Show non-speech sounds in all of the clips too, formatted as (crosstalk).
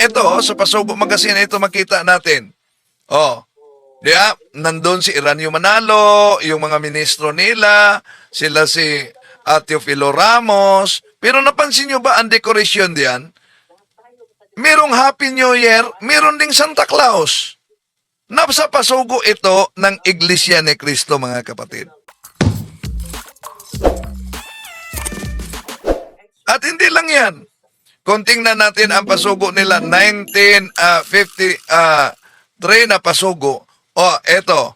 ito, oh, sa Pasugo Magazine, ito makita natin. Oh, di ba? Nandun si Iranio Manalo, yung mga ministro nila, sila si Atio Filo Ramos. Pero napansin nyo ba ang decoration diyan? Merong Happy New Year, meron ding Santa Claus. Nasa pasugo ito ng Iglesia ni Cristo, mga kapatid. At hindi lang yan. Kung tingnan natin ang pasugo nila, 1953 na pasugo. O, eto.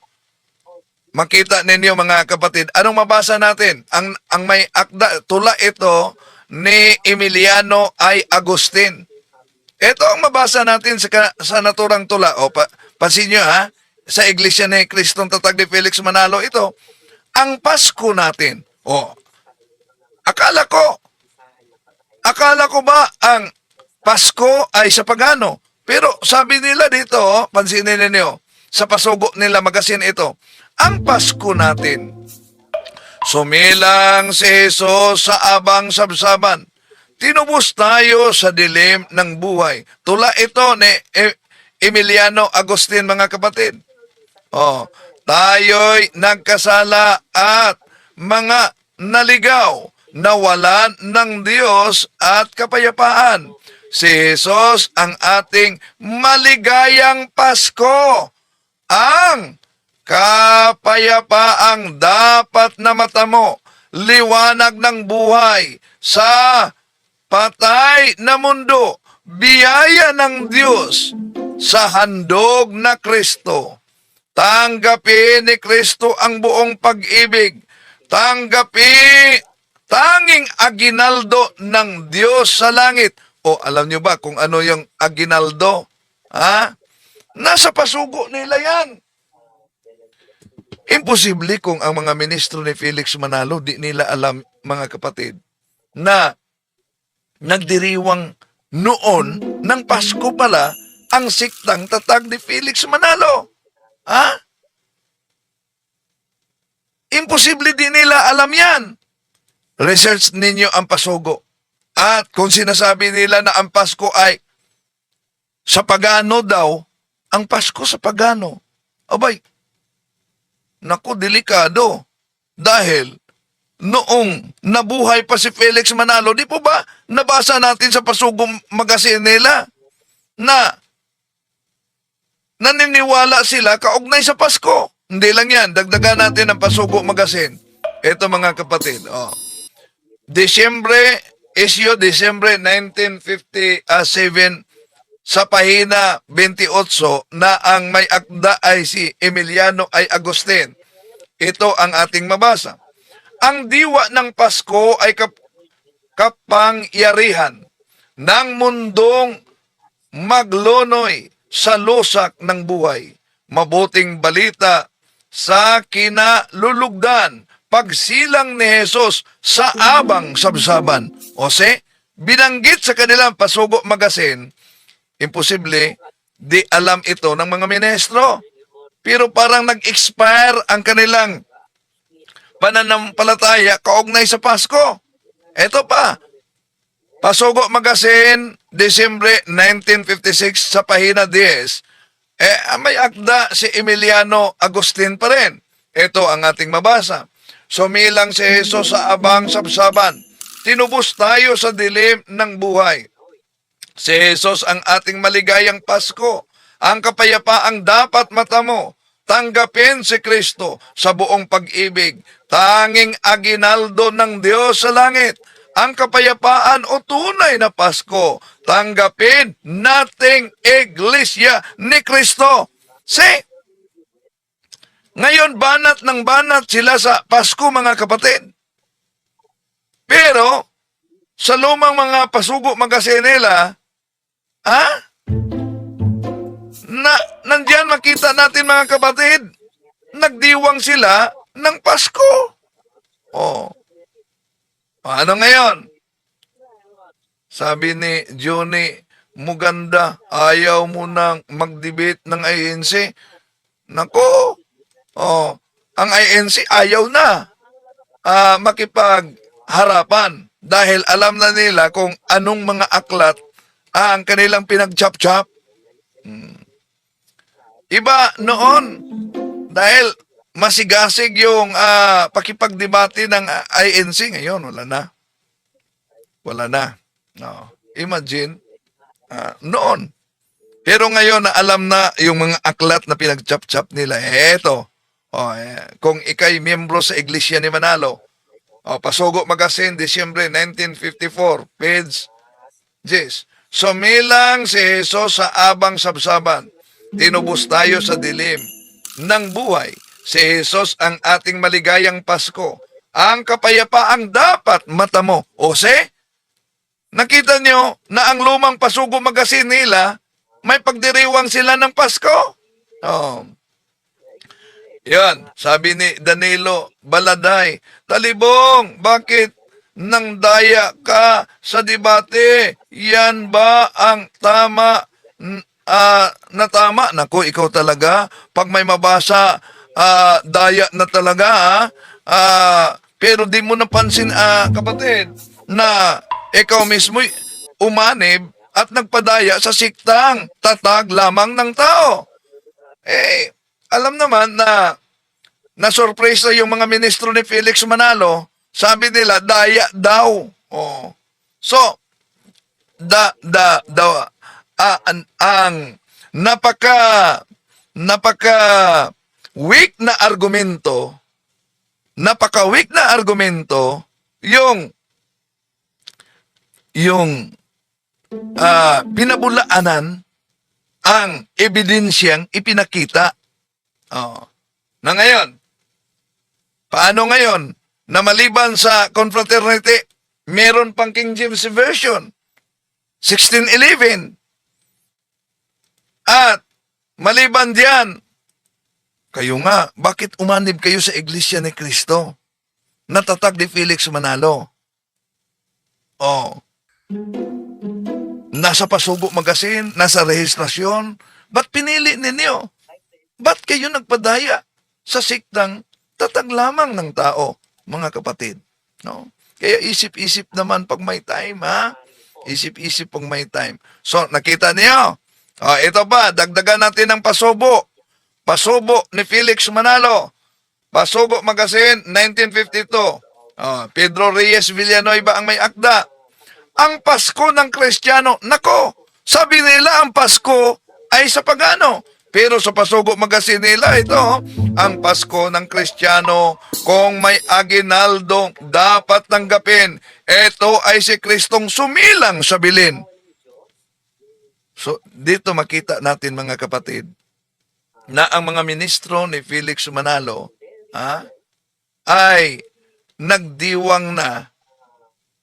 Makita ninyo mga kapatid. Anong mabasa natin? Ang, ang may akda, tula ito ni Emiliano ay Agustin. Ito ang mabasa natin sa, sa naturang tula. O, pa, pansin nyo ha, sa Iglesia ni Kristong Tatag ni Felix Manalo, ito, ang Pasko natin. O, akala ko, akala ko ba ang Pasko ay sa pagano? Pero sabi nila dito, oh, pansinin ninyo, sa pasugo nila magasin ito, ang Pasko natin, sumilang si Jesus sa abang sabsaban, tinubos tayo sa dilim ng buhay. Tula ito ni E- Emiliano Agustin, mga kapatid. Oh, tayo'y nagkasala at mga naligaw, nawalan ng Diyos at kapayapaan. Si Jesus ang ating maligayang Pasko. Ang kapayapaang dapat na matamo, liwanag ng buhay sa patay na mundo, biyaya ng Diyos sa handog na Kristo. Tanggapin ni Kristo ang buong pag-ibig. Tanggapi tanging aginaldo ng Diyos sa langit. O alam nyo ba kung ano yung aginaldo? Ha? Nasa pasugo nila yan. Imposible kung ang mga ministro ni Felix Manalo di nila alam mga kapatid na nagdiriwang noon ng Pasko pala ang siktang tatag ni Felix Manalo. Ha? Imposible din nila alam yan. Research ninyo ang pasugo. At kung sinasabi nila na ang Pasko ay sa pagano daw, ang Pasko sa pagano. Abay, naku, delikado. Dahil noong nabuhay pa si Felix Manalo, di po ba nabasa natin sa pasugong magasin nila na naniniwala sila kaugnay sa Pasko. Hindi lang yan, dagdagan natin ang pasugo magasin. Ito mga kapatid, oh. Desyembre, isyo Desyembre 1957 sa pahina 28 na ang may akda ay si Emiliano ay Agustin. Ito ang ating mabasa. Ang diwa ng Pasko ay kap kapangyarihan ng mundong maglonoy sa lusak ng buhay. Mabuting balita sa kinalulugdan pagsilang ni Jesus sa abang sabsaban. O se, binanggit sa kanilang pasugo magasin, imposible, di alam ito ng mga ministro. Pero parang nag-expire ang kanilang pananampalataya kaugnay sa Pasko. Ito pa, Pasugo Magasin, Desembre 1956 sa pahina 10. Eh, may akda si Emiliano Agustin pa rin. Ito ang ating mabasa. Sumilang si Jesus sa abang sabsaban. Tinubos tayo sa dilim ng buhay. Si Jesus ang ating maligayang Pasko. Ang kapayapaang dapat matamo. Tanggapin si Kristo sa buong pag-ibig. Tanging aginaldo ng Diyos sa langit. Ang kapayapaan o tunay na Pasko. Tanggapin nating Iglesia ni Kristo. See, ngayon banat ng banat sila sa Pasko mga kapatid. Pero, sa lumang mga pasugo magasinela, ha? Na, nandyan makita natin mga kapatid, nagdiwang sila ng Pasko. Oh. Paano ngayon? Sabi ni Johnny, muganda, ayaw mo nang mag-debate ng INC. Nako, oh, ang INC ayaw na ah, makipagharapan dahil alam na nila kung anong mga aklat ang kanilang pinag-chop-chop. Hmm. Iba noon, dahil masigasig yung ah, pakipagdebate ng ah, INC ngayon, wala na. Wala na. No. Imagine, ah, noon. Pero ngayon na alam na yung mga aklat na pinag-chop-chop nila, eto, oh, eh, kung ikay miyembro sa Iglesia ni Manalo, oh, Pasugo Magazine, Disyembre 1954, page 10. Sumilang si Jesus sa abang sabsaban. Tinubos tayo sa dilim ng buhay. Si Jesus ang ating maligayang Pasko. Ang kapayapaang dapat matamo. O se, nakita nyo na ang lumang Pasugo Magazine nila, may pagdiriwang sila ng Pasko. Oh. Yan, sabi ni Danilo Baladay, Talibong, bakit nang daya ka sa debate? Yan ba ang tama ah, na tama? Naku, ikaw talaga, pag may mabasa, ah, daya na talaga. Ah, pero di mo napansin, ah, kapatid, na ikaw mismo umanib at nagpadaya sa siktang tatag lamang ng tao. Eh, alam naman na na-surprise na yung mga ministro ni Felix Manalo, sabi nila, daya daw. Oh. So, da, da, da, ah, ang, ang napaka, napaka weak na argumento, napaka weak na argumento, yung, yung, ah, pinabulaanan ang ebidensyang ipinakita. Oh. Na ngayon, paano ngayon na maliban sa confraternity, meron pang King James Version, 1611. At maliban diyan, kayo nga, bakit umanib kayo sa Iglesia ni Kristo? Natatag ni Felix Manalo. Oh. Nasa Pasugo Magazine, nasa rehistrasyon. Ba't pinili ninyo? Ba't kayo nagpadaya sa siktang tatag lamang ng tao, mga kapatid? No? Kaya isip-isip naman pag may time, ha? Isip-isip pag may time. So, nakita niyo? Oh, ito pa, dagdagan natin ng pasubo. Pasubo ni Felix Manalo. Pasubo Magazine, 1952. Oh, Pedro Reyes Villanueva ang may akda. Ang Pasko ng Kristiyano, nako, sabi nila ang Pasko ay sa pagano. Pero sa Pasugo Magazine nila, ito, ang Pasko ng Kristiyano, kung may aginaldo, dapat tanggapin. Ito ay si Kristong sumilang sa bilin. So, dito makita natin mga kapatid, na ang mga ministro ni Felix Manalo, ha, ay nagdiwang na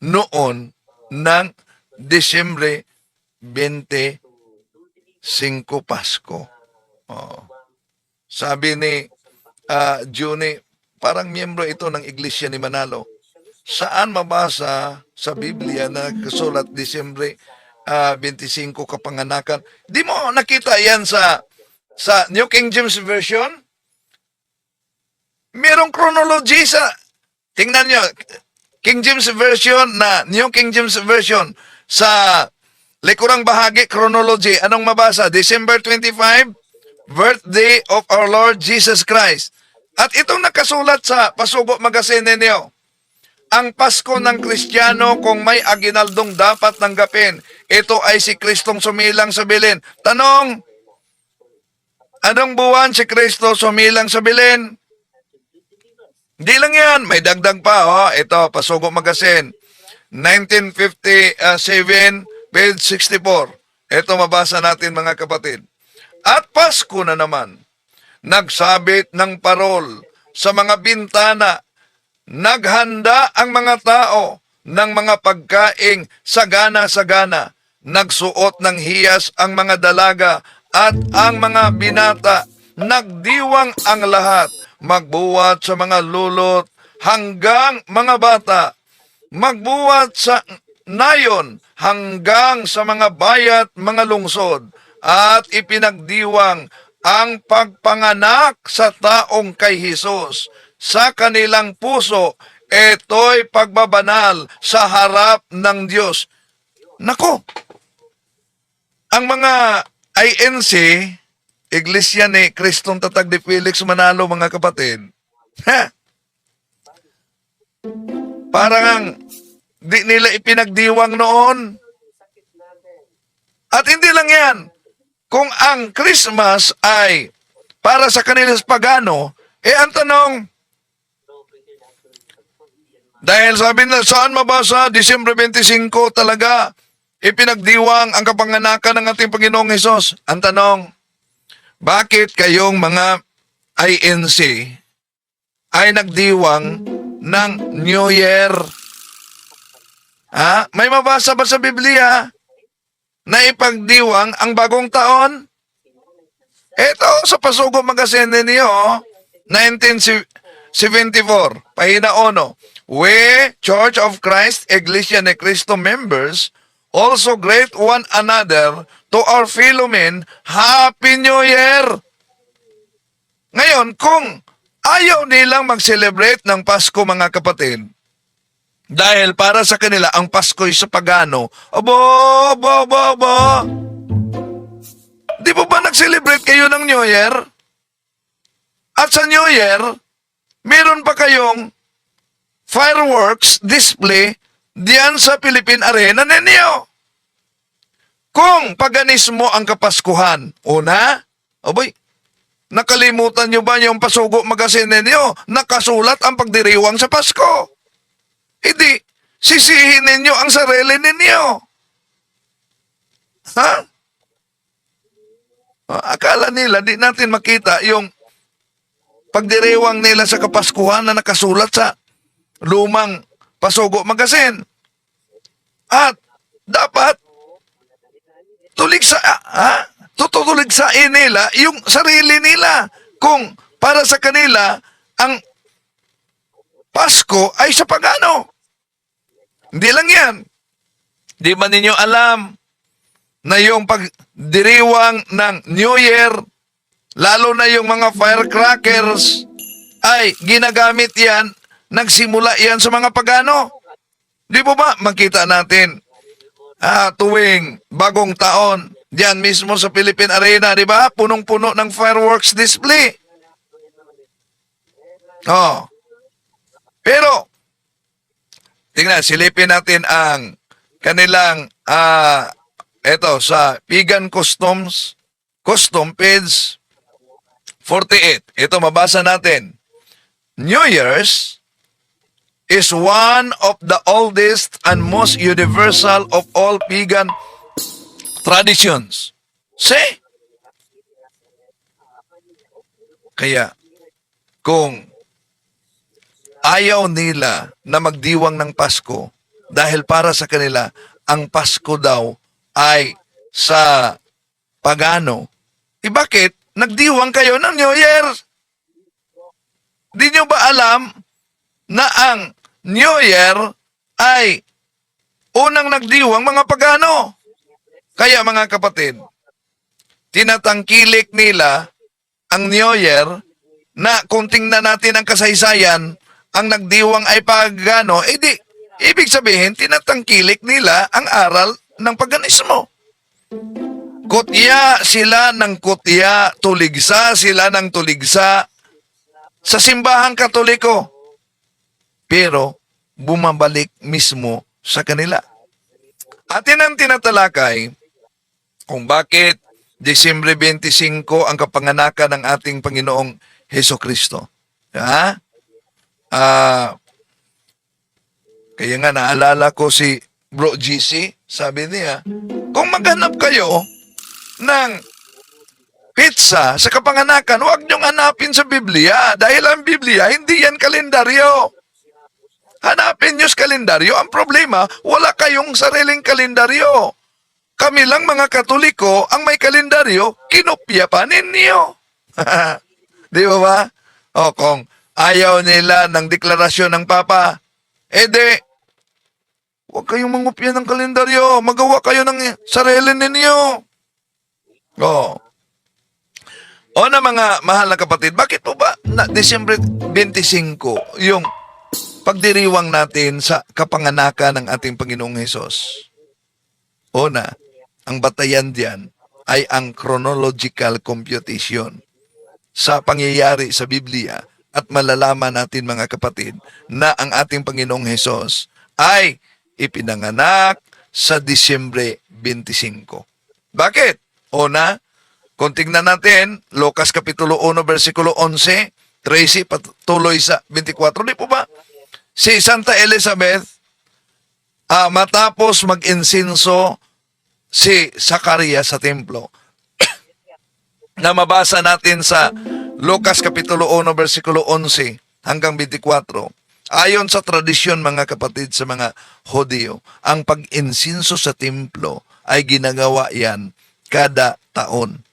noon ng Desyembre 25 Pasko. Oh. Sabi ni ah, Juni, parang miyembro ito ng Iglesia ni Manalo. Saan mabasa sa Biblia na kasulat Disyembre ah, 25 kapanganakan? Di mo nakita yan sa sa New King James Version? Merong chronology sa Tingnan nyo, King James Version na New King James Version sa likurang bahagi chronology. Anong mabasa? December 25, birthday of our Lord Jesus Christ. At itong nakasulat sa Pasugo Magazine ninyo. Ang Pasko ng Kristiyano kung may aginaldong dapat tanggapin. Ito ay si Kristong sumilang sa bilin. Tanong, anong buwan si Kristo sumilang sa bilin? Hindi lang yan, may dagdag pa. Oh. Ito, Pasugo Magazine, 1957, page 64. Ito mabasa natin mga kapatid. At Pasko na naman, nagsabit ng parol sa mga bintana, naghanda ang mga tao ng mga pagkaing sagana-sagana, nagsuot ng hiyas ang mga dalaga at ang mga binata, nagdiwang ang lahat, magbuwat sa mga lulot hanggang mga bata, magbuwat sa nayon hanggang sa mga bayat mga lungsod at ipinagdiwang ang pagpanganak sa taong kay Hesus sa kanilang puso ito'y pagbabanal sa harap ng Diyos. Nako, ang mga INC, Iglesia ni Kristong Tatag de Felix Manalo, mga kapatid, ha? Parang ang di nila ipinagdiwang noon. At hindi lang yan. Kung ang Christmas ay para sa kanila pagano, eh ang tanong, dahil sabi na, saan mabasa, Disyembre 25 talaga, ipinagdiwang ang kapanganakan ng ating Panginoong Hesus. Ang tanong, bakit kayong mga INC ay nagdiwang ng New Year? Ha? May mabasa ba sa Biblia na ipagdiwang ang bagong taon? Ito, sa Pasugo Magazine ninyo, 1974, pahina 1. We, Church of Christ, Iglesia ni Cristo members, also greet one another to our fellow men, Happy New Year! Ngayon, kung ayaw nilang mag-celebrate ng Pasko, mga kapatid, dahil para sa kanila, ang Pasko'y sa pagano, abo, abo, abo, abo, Di ba ba nag-celebrate kayo ng New Year? At sa New Year, meron pa kayong fireworks display diyan sa Philippine Arena ninyo. Kung paganismo ang kapaskuhan, una, aboy, nakalimutan nyo ba yung pasugo magasin ninyo? Nakasulat ang pagdiriwang sa Pasko. Hindi, sisihin ninyo ang sarili ninyo. Ha? Ah, Akala nila di natin makita yung pagdiriwang nila sa Kapaskuhan na nakasulat sa lumang Pasugo Magasin. At dapat tulig sa ha? Tutulig sa nila yung sarili nila kung para sa kanila ang Pasko ay sa pagano. Hindi lang yan. Di ba ninyo alam na yung pagdiriwang ng New Year, lalo na yung mga firecrackers, ay ginagamit yan, nagsimula yan sa mga pagano. Di po ba makita natin ah, tuwing bagong taon, diyan mismo sa Philippine Arena, di ba? Punong-puno ng fireworks display. Oh. Pero, tingnan, silipin natin ang kanilang ah, eto sa Pigan Customs Custom page 48. Ito mabasa natin. New Year's is one of the oldest and most universal of all pagan traditions. See? Kaya, kung ayaw nila na magdiwang ng Pasko dahil para sa kanila, ang Pasko daw ay sa pagano. Eh bakit? Nagdiwang kayo ng New Year. Di nyo ba alam na ang New Year ay unang nagdiwang mga pagano? Kaya mga kapatid, tinatangkilik nila ang New Year na kung tingnan natin ang kasaysayan, ang nagdiwang ay pagano, eh di, ibig sabihin, tinatangkilik nila ang aral ng paganismo. Kutya sila ng kutya, tuligsa sila ng tuligsa sa simbahang katoliko. Pero bumabalik mismo sa kanila. Atin ang tinatalakay kung bakit Disyembre 25 ang kapanganakan ng ating Panginoong Heso Kristo. Ha? Ah, kaya nga naalala ko si Bro GC, sabi niya, kung maghanap kayo ng pizza sa kapanganakan, huwag niyong hanapin sa Biblia dahil ang Biblia, hindi yan kalendaryo. Hanapin niyo sa kalendaryo. Ang problema, wala kayong sariling kalendaryo. Kami lang mga katoliko, ang may kalendaryo, kinopya pa ninyo. (laughs) Di ba ba? O kung ayaw nila ng deklarasyon ng Papa, ede, huwag kayong mangupya ng kalendaryo. Magawa kayo ng sarili ninyo. O. O na mga mahal na kapatid, bakit po ba na Disyembre 25 yung pagdiriwang natin sa kapanganakan ng ating Panginoong Hesus? O na, ang batayan diyan ay ang chronological computation sa pangyayari sa Biblia at malalaman natin mga kapatid na ang ating Panginoong Hesus ay ipinanganak sa Disyembre 25. Bakit? Una, kung tingnan natin, Lucas Kapitulo 1, versikulo 11, 13, patuloy sa 24. Di po ba? Si Santa Elizabeth, ah, matapos mag-insinso si Zacharias sa templo, (coughs) na mabasa natin sa Lucas Kapitulo 1, versikulo 11 hanggang 24. Ayon sa tradisyon mga kapatid sa mga Hodyo, ang pag-insinso sa templo ay ginagawa yan kada taon.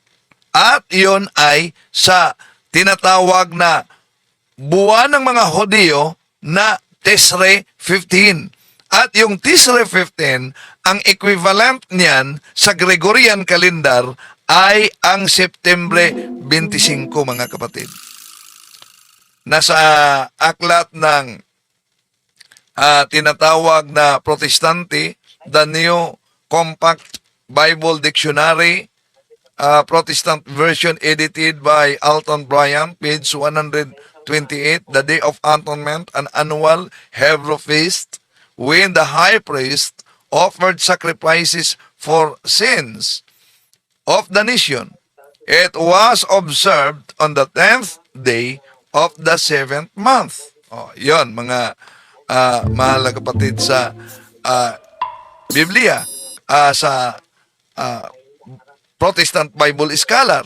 At iyon ay sa tinatawag na buwan ng mga Hodyo na Tisre 15. At yung Tisre 15, ang equivalent niyan sa Gregorian calendar ay ang Septembre 25 mga kapatid. Nasa aklat ng ah, tinatawag na Protestante, the New Compact Bible Dictionary, ah, Protestant version edited by Alton Bryant, page 128, the Day of Atonement, an annual Hebrew feast, when the high priest offered sacrifices for sins of the nation. It was observed on the tenth day of the seventh month. Oh, yon mga uh, mahal na kapatid sa ah, Biblia, ah, sa ah, Protestant Bible Scholar.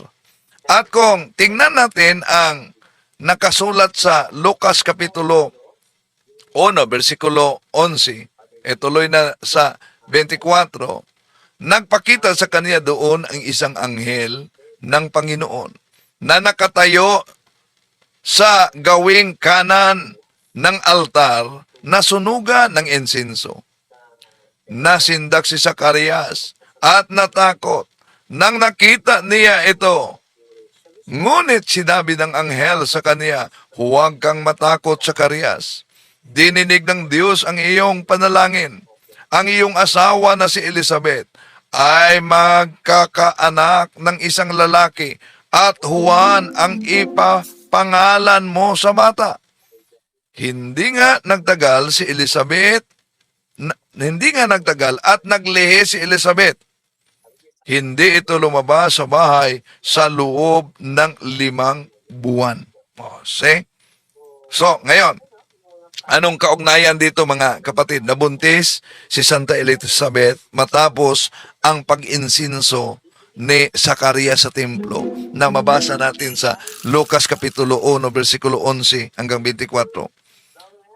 At kung tingnan natin ang nakasulat sa Lucas Kapitulo 1, versikulo 11, e tuloy na sa 24, nagpakita sa kanya doon ang isang anghel ng Panginoon na nakatayo sa gawing kanan ng altar na sunuga ng insenso. Nasindak si Zacarias at natakot nang nakita niya ito. Ngunit sinabi ng anghel sa kanya, huwag kang matakot, Zacarias. Dininig ng Diyos ang iyong panalangin. Ang iyong asawa na si Elizabeth ay magkakaanak ng isang lalaki at Juan ang ipapangalan mo sa bata. Hindi nga nagtagal si Elizabeth, na- hindi nga nagtagal at naglihi si Elizabeth. Hindi ito lumabas sa bahay sa loob ng limang buwan. O, see? So, ngayon, anong kaugnayan dito mga kapatid? Nabuntis si Santa Elizabeth matapos ang pag-insinso ni Zacharias sa templo na mabasa natin sa Lucas Kapitulo 1, versikulo 11 hanggang 24.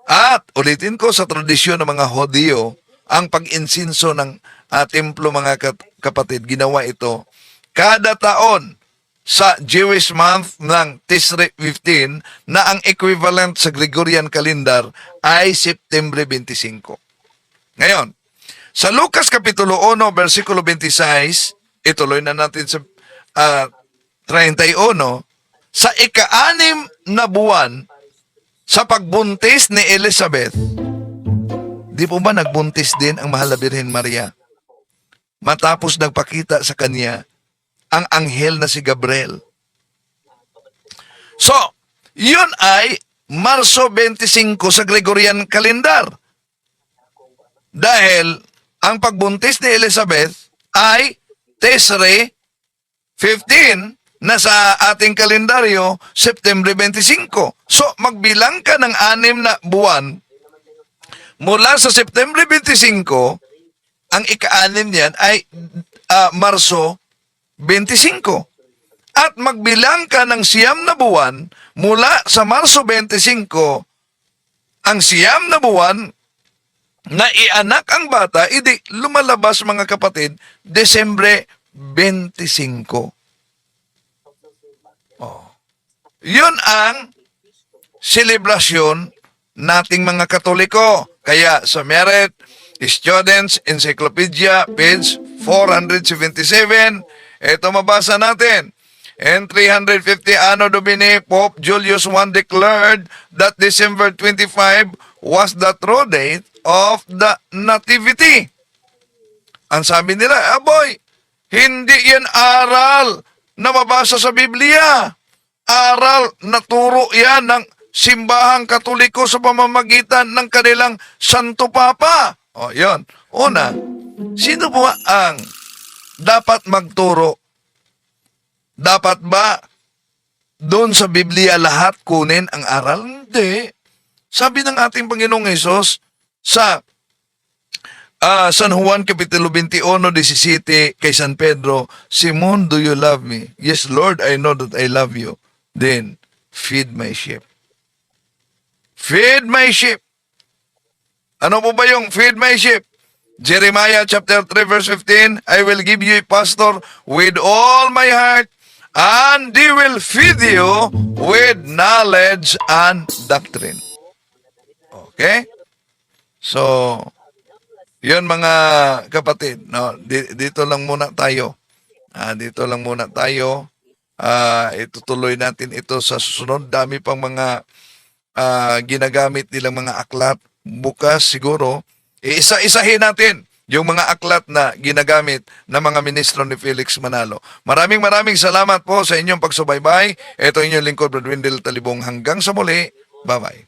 At ulitin ko sa tradisyon ng mga Hodyo, ang pag-insinso ng ah, templo mga kapatid, ginawa ito kada taon sa Jewish month ng Tisre 15 na ang equivalent sa Gregorian calendar ay September 25. Ngayon, sa Lucas Kapitulo 1, versikulo 26, ituloy na natin sa ah, 31, sa ika-anim na buwan sa pagbuntis ni Elizabeth, di po ba nagbuntis din ang mahal na Birhen Maria? Matapos nagpakita sa kanya ang anghel na si Gabriel. So, yun ay Marso 25 sa Gregorian calendar. Dahil ang pagbuntis ni Elizabeth ay Tesre 15 na sa ating kalendaryo September 25. So magbilang ka ng anim na buwan mula sa September 25, ang ika-anim niyan ay ah, Marso 25. At magbilang ka ng siyam na buwan mula sa Marso 25, ang siyam na buwan na ianak ang bata, idi lumalabas mga kapatid, Desembre 25. Oh. Yun ang selebrasyon nating mga Katoliko. Kaya sa Merit Students Encyclopedia, page 477, ito mabasa natin. In 350 Anno Domini, Pope Julius I declared that December 25 was the true date of the Nativity. Ang sabi nila, aboy, Hindi yan aral na mabasa sa Biblia. Aral na turo yan ng simbahang katoliko sa pamamagitan ng kanilang Santo Papa. O, yon. Una, sino po ang dapat magturo? Dapat ba doon sa Biblia lahat kunin ang aral? Hindi. Sabi ng ating Panginoong Hesus sa ah, San Juan Kapitulo 21, 17 kay San Pedro, Simon, do you love me? Yes, Lord, I know that I love you. Then, feed my sheep. Feed my sheep. Ano po ba yung feed my sheep? Jeremiah chapter 3 verse 15, I will give you a pastor with all my heart and he will feed you with knowledge and doctrine. Okay? So, yun mga kapatid, no, di- dito lang muna tayo. Ah, dito lang muna tayo. Ah, itutuloy natin ito sa susunod. Dami pang mga ah, ginagamit nilang mga aklat. Bukas siguro, isa-isahin natin yung mga aklat na ginagamit ng mga ministro ni Felix Manalo. Maraming maraming salamat po sa inyong pagsubaybay. Ito inyong lingkod, Brad Wendell Talibong. Hanggang sa muli. Bye-bye.